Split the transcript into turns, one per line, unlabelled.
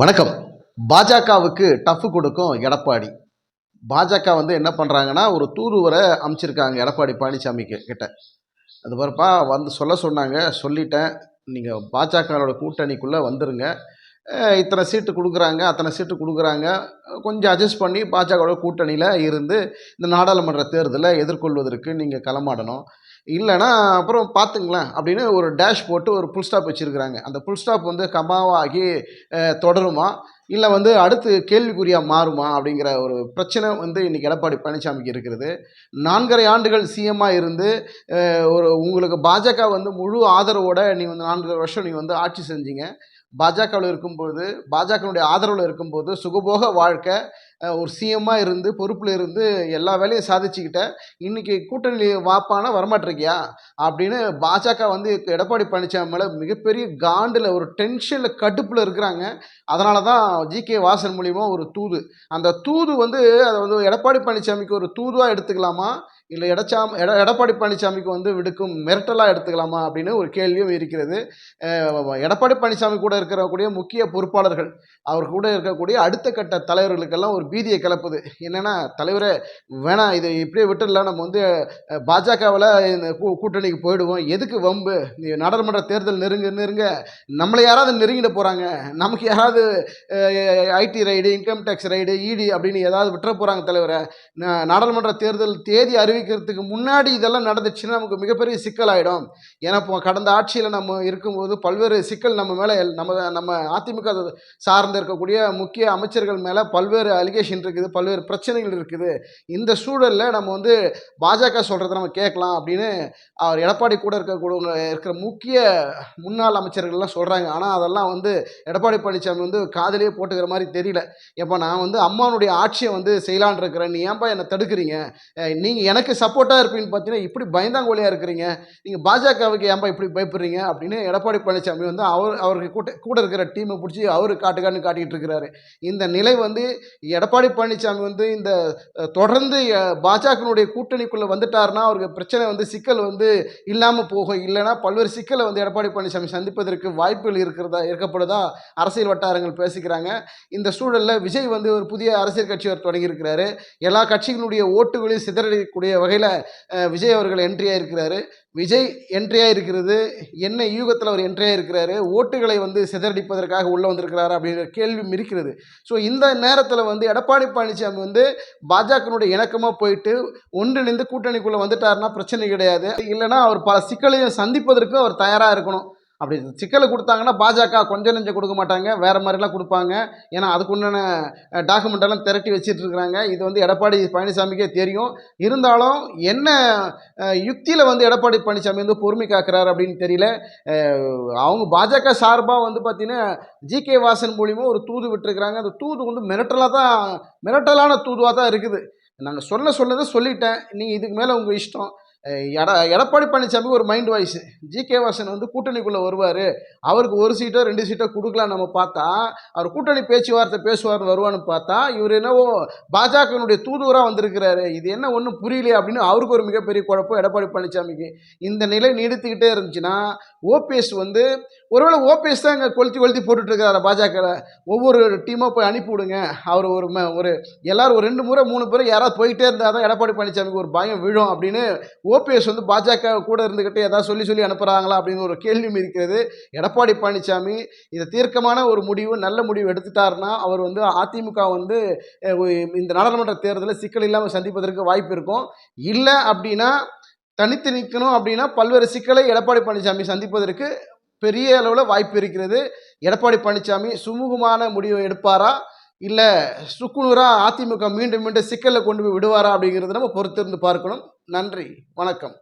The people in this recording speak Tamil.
வணக்கம். பாஜகவுக்கு டஃப் கொடுக்கும் எடப்பாடி. பாஜக வந்து என்ன பண்ணுறாங்கன்னா ஒரு தூதுவரை அமைச்சிருக்காங்க எடப்பாடி பழனிசாமி கிட்ட. அது பிறப்பா வந்து சொல்ல சொன்னாங்க சொல்லிட்டேன். நீங்கள் பாஜகவோட கூட்டணிக்குள்ளே வந்துருங்க. இத்தனை சீட்டு கொடுக்குறாங்க அத்தனை சீட்டு கொடுக்குறாங்க. கொஞ்சம் அட்ஜஸ்ட் பண்ணி பாஜகவோட கூட்டணியில் இருந்து இந்த நாடாளுமன்ற தேர்தலை எதிர்கொள்வதற்கு நீங்கள் களமாடணும். இல்லைன்னா அப்புறம் பார்த்துங்களேன் அப்படின்னு ஒரு டேஷ் போட்டு ஒரு புல் ஸ்டாப் வச்சுருக்குறாங்க. அந்த புல் ஸ்டாப் வந்து கமாவாகி தொடருமா? இல்லை வந்து அடுத்து கேள்விக்குறியாக மாறுமா? அப்படிங்கிற ஒரு பிரச்சனை வந்து இன்றைக்கி எடப்பாடி பழனிசாமிக்கு இருக்கிறது. நான்கரை ஆண்டுகள் சிஎம்மாக இருந்து ஒரு உங்களுக்கு பாஜக வந்து முழு ஆதரவோடு நீ வந்து நான்கரை வருஷம் நீ வந்து ஆட்சி செஞ்சீங்க. பாஜகவில் இருக்கும்போது பாஜகனுடைய ஆதரவில் இருக்கும்போது சுகபோக வாழ்க்கை ஒரு சிஎம்மாக இருந்து பொறுப்பில் இருந்து எல்லா வேலையும் சாதிச்சுக்கிட்ட இன்றைக்கி கூட்டணி வாப்பானா வரமாட்டிருக்கியா? அப்படின்னு பாஜக வந்து எடப்பாடி பழனிசாமி மேலே மிகப்பெரிய காண்டில் ஒரு டென்ஷனில் கடுப்பில் இருக்கிறாங்க. அதனால தான் ஜி கே வாசன் மூலிமா ஒரு தூது. அந்த தூது வந்து அதை வந்து எடப்பாடி பழனிசாமிக்கு ஒரு தூதுவாக எடுத்துக்கலாமா? இல்லை எடச்சாம் எட எடப்பாடி பழனிசாமிக்கு வந்து விடுக்கும் மிரட்டலாக எடுத்துக்கலாமா அப்படின்னு ஒரு கேள்வியும் இருக்கிறது. எடப்பாடி பழனிசாமி கூட இருக்கக்கூடிய முக்கிய பொறுப்பாளர்கள் அவர் கூட இருக்கக்கூடிய அடுத்த கட்ட தலைவர்களுக்கெல்லாம் ஒரு பீதியை கிளப்புது. என்னென்னா தலைவரை வேணாம் இதை இப்படியே விட்டுடலாம். நம்ம வந்து பாஜகவில் இந்த கூ- கூட்டணிக்கு போயிடுவோம். எதுக்கு வம்பு? நாடாளுமன்ற தேர்தல் நெருங்க நெருங்க. நம்மளை யாராவது நெருங்கிட போகிறாங்க நமக்கு யாராவது IT raid income tax raid ED அப்படின்னு ஏதாவது விட்டுற போகிறாங்க தலைவரை. நாடாளுமன்ற தேர்தல் தேதி அறிவிக்கிறதுக்கு முன்னாடி இதெல்லாம் நடந்துச்சுன்னா நமக்கு மிகப்பெரிய சிக்கல் ஆகிடும் ஏன்னா இப்போ கடந்த ஆட்சியில் நம்ம இருக்கும்போது பல்வேறு சிக்கல் நம்ம மேலே நம்ம நம்ம அதிமுக சார்ந்து இருக்கக்கூடிய முக்கிய அமைச்சர்கள் மேலே பல்வேறு அலிகேஷன் இருக்குது பல்வேறு பிரச்சனைகள் இருக்குது. இந்த சூழலில் நம்ம வந்து பாஜக சொல்கிறத நம்ம கேட்கலாம் அப்படின்னு அவர் எடப்பாடி கூட இருக்கக்கூடிய இருக்கிற முக்கிய முன்னாள் அமைச்சர்கள்லாம் சொல்கிறாங்க ஆனால் அதெல்லாம் வந்து எடப்பாடி பழனிசாமி வந்து காதிலேயே போட்டுக்கிற மாதிரி தெரியல. எப்போ நான் வந்து அம்மானுடைய ஆட்சியை வந்து செய்யலான் இருக்கிறேன். நீ ஏன்பா என்னை தடுக்கிறீங்க? நீங்கள் எனக்கு எனக்கு சப்போர்ட்டாக இருப்பீங்கன்னு பார்த்தீங்கன்னா இப்படி பயந்தாங்கோலியாக இருக்கிறீங்க. நீங்கள் பாஜகவுக்கு ஏன்பா இப்படி பயப்படுறீங்க? அப்படின்னு எடப்பாடி பழனிசாமி வந்து அவர் அவருக்கு கூட்ட கூட இருக்கிற டீமை பிடிச்சி அவர் காட்டுக்கான்னு காட்டிகிட்டு இருக்கிறாரு. இந்த நிலை வந்து எடப்பாடி பழனிசாமி வந்து இந்த தொடர்ந்து பாஜகனுடைய கூட்டணிக்குள்ளே வந்துட்டாருன்னா அவருக்கு பிரச்சனை வந்து சிக்கல் வந்து இல்லாமல் போகும் இல்லைன்னா பல்வேறு சிக்கலை வந்து எடப்பாடி பழனிசாமி சந்திப்பதற்கு வாய்ப்புகள் இருக்கிறதா இருக்கப்படுதா அரசியல் வட்டாரங்கள் பேசிக்கிறாங்க. இந்த சூழலில் விஜய் வந்து ஒரு புதிய அரசியல் கட்சி அவர் தொடங்கியிருக்கிறாரு. எல்லா கட்சிகளுடைய ஓட்டுகளையும் சிதறடிக்கக்கூடிய வகையில் விஜய் அவர்கள் என்ட்ரி இருக்கிறாரு விஜய் என்ட்ரியாக இருக்கிறது என்ன யூகத்தில் அவர் என்ட்ரியாக இருக்கிறாரு ஓட்டுகளை வந்து சிதறடிப்பதற்காக உள்ளே வந்திருக்கிறாரு அப்படிங்கிற கேள்வியும் இருக்கிறது ஸோ இந்த நேரத்தில் வந்து எடப்பாடி பழனிசாமி வந்து பாஜகனுடைய இணக்கமாக போயிட்டு ஒன்றிணைந்து கூட்டணிக்குள்ளே வந்துட்டாருன்னா பிரச்சனை கிடையாது. இல்லைன்னா அவர் பல சிக்கலையும் சந்திப்பதற்கும் அவர் தயாராக இருக்கணும். அப்படி சிக்கலை கொடுத்தாங்கன்னா பாஜக கொஞ்சம் நெஞ்சம் கொடுக்க மாட்டாங்க. வேறு மாதிரிலாம் கொடுப்பாங்க. ஏன்னா அதுக்குண்டான உண்டான டாக்குமெண்ட்டெல்லாம் திரட்டி வச்சிட்டு இருக்கிறாங்க. இது வந்து எடப்பாடி பழனிசாமிக்கே தெரியும். இருந்தாலும் என்ன யுக்தியில் வந்து எடப்பாடி பழனிசாமி வந்து பொறுமை காக்கிறார் அப்படின்னு தெரியல. அவங்க பாஜக சார்பாக வந்து பார்த்தீங்கன்னா ஜி கே வாசன் மூலியமாக ஒரு தூது விட்டுருக்குறாங்க. அந்த தூது வந்து மிரட்டலாக தான் மிரட்டலான தூதுவாக தான் இருக்குது. நாங்கள் சொல்ல சொன்னதை சொல்லிட்டேன். நீங்கள் இதுக்கு மேலே உங்கள் இஷ்டம். எட எடப்பாடி பழனிசாமிக்கு ஒரு mind voice G K Vasan வந்து கூட்டணிக்குள்ளே வருவார். அவருக்கு ஒரு சீட்டோ ரெண்டு சீட்டோ கொடுக்கலாம் நம்ம பார்த்தா அவர் கூட்டணி பேச்சுவார்த்தை பேசுவார்னு வருவான்னு பார்த்தா இவர் என்னவோ பாஜகனுடைய தூதுவராக வந்திருக்கிறாரு. இது என்ன ஒன்றும் புரியலையே அப்படின்னு அவருக்கு ஒரு மிகப்பெரிய குழப்பம் எடப்பாடி பழனிசாமிக்கு. இந்த நிலை நீடித்துக்கிட்டே இருந்துச்சுன்னா ஓபிஎஸ் வந்து ஒருவேளை ஓபிஎஸ் தான் இங்கே கொளுத்தி கொளுத்தி போட்டுட்ருக்கிறாரு இருக்காரு பாஜகவில் ஒவ்வொரு டீமாக போய் அனுப்பி விடுங்க. அவர் ஒரு ம- ஒரு எல்லோரும் ஒரு ரெண்டு முறை மூணு பேர் யாராவது போயிட்டே இருந்தால் தான் எடப்பாடி பழனிசாமிக்கு ஒரு பயம் விழும் அப்படின்னு ஓபிஎஸ் வந்து பாஜக கூட இருந்துக்கிட்டு ஏதாவது சொல்லி சொல்லி அனுப்புகிறாங்களா அப்படின்னு ஒரு கேள்வியும் இருக்கிறது எடப்பாடி பழனிசாமி இதை தீர்க்கமான ஒரு முடிவு நல்ல முடிவு எடுத்துட்டாருன்னா அவர் வந்து அதிமுக வந்து இந்த நாடாளுமன்ற தேர்தலில் சிக்கல் இல்லாமல் சந்திப்பதற்கு வாய்ப்பு இருக்கும். இல்லை அப்படின்னா தனித்து நிற்கணும் அப்படின்னா பல்வேறு சிக்கலை எடப்பாடி பழனிசாமி சந்திப்பதற்கு பெரிய அளவில் வாய்ப்பு இருக்கிறது. எடப்பாடி பழனிசாமி சுமூகமான முடிவை எடுப்பாரா? இல்லை சுக்குநூறாக அதிமுக மீண்டும் மீண்டும் சிக்கலில் கொண்டு போய் விடுவாரா அப்படிங்கிறத நம்ம பொறுத்திருந்து பார்க்கணும். நன்றி. வணக்கம்.